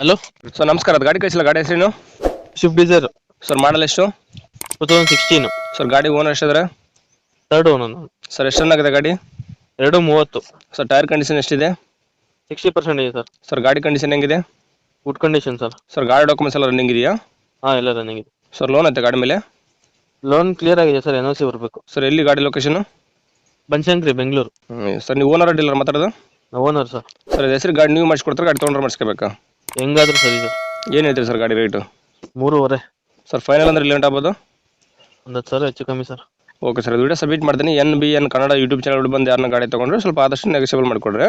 Hello sir ನಮಸ್ಕಾರ. ಅದು ಗಾಡಿ ಕಳಿಸಿಲ್ಲ. ಗಾಡಿ ಹೆಸರೇನು? ಸ್ವಿಫ್ಟ್ ಡಿಸೈರ್ ಸರ್ ಮಾಡಲ್ ಎಷ್ಟು? ಟೂ ತೌಸಂಡ್ ಸಿಕ್ಸ್ಟೀನು ಸರ್ ಗಾಡಿ ಓನರ್ ಎಷ್ಟಿದ್ರೆ ತರ್ಡ್ ಓನರ್ ಸರ್ ಎಷ್ಟು ಆಗಿದೆ ಗಾಡಿ? ಎರಡು ಮೂವತ್ತು. ಸರ್ ಟೈರ್ ಕಂಡೀಷನ್ ಎಷ್ಟಿದೆ? ಸಿಕ್ಸ್ಟಿ ಪರ್ಸೆಂಟ್ ಇದೆ ಸರ್ ಸರ್ ಗಾಡಿ ಕಂಡೀಷನ್ ಹೆಂಗಿದೆ? ಗುಡ್ ಕಂಡೀಷನ್ ಸರ್ ಸರ್ ಗಾಡಿ ಡಾಕ್ಯುಮೆಂಟ್ಸ್ ಎಲ್ಲ ರನ್ನಿಂಗ್ ಇದೆಯಾ? ಹಾಂ ಎಲ್ಲ ರನ್ನಿಂಗ್ ಇದೆ. ಸರ್ ಲೋನ್ ಐತೆ ಗಾಡಿ ಮೇಲೆ? ಲೋನ್ ಕ್ಲಿಯರ್ ಆಗಿದೆ ಸರ್ ಎನ್ ಓ ಸಿ ಬರಬೇಕು. ಸರ್ ಎಲ್ಲಿ ಗಾಡಿ ಲೊಕೇಶನ್ ಬನ್ಶಂಕ್ರಿ ಬೆಂಗಳೂರು. ಸರ್ ನೀವು ಓನರ್ ಡೀಲರ್ ಮಾತಾಡೋದು? ಓನರ್ ಸರ್ ಸರ್ ಹೆಸರು ಗಾಡಿ ನೀವು ಮಾಡಿಸ್ಕೊಡ್ತಾರೆ ಗಾಡಿ ತೊಗೊಂಡ್ರೆ ಮಾಡಿಸ್ಕೋಬೇಕಾ? ಹೆಂಗಾದ್ರೂ ಸರಿ ಸರ್. ಏನು ಹೇಳ್ತೀರಿ ಸರ್ ಗಾಡಿ ರೇಟು? ಮೂರುವರೆ. ಸರ್ ಫೈನಲ್ ಅಂದ್ರೆ ಲೇಟ್ ಆಗ್ಬೋದು? ಒಂದು ಹತ್ತು ಸಾವಿರ ಹೆಚ್ಚು ಕಮ್ಮಿ sir. Okay sir video submit ಮಾಡ್ತೀನಿ. N B N Kannada YouTube channel ಬಂದು ಯಾರನ್ನ ಗಾಡಿ ತಗೊಂಡ್ರೆ ಸ್ವಲ್ಪ ಆದಷ್ಟು ನೆಗೆಸಿಬಲ್ ಮಾಡಿಕೊಡ್ರಿ.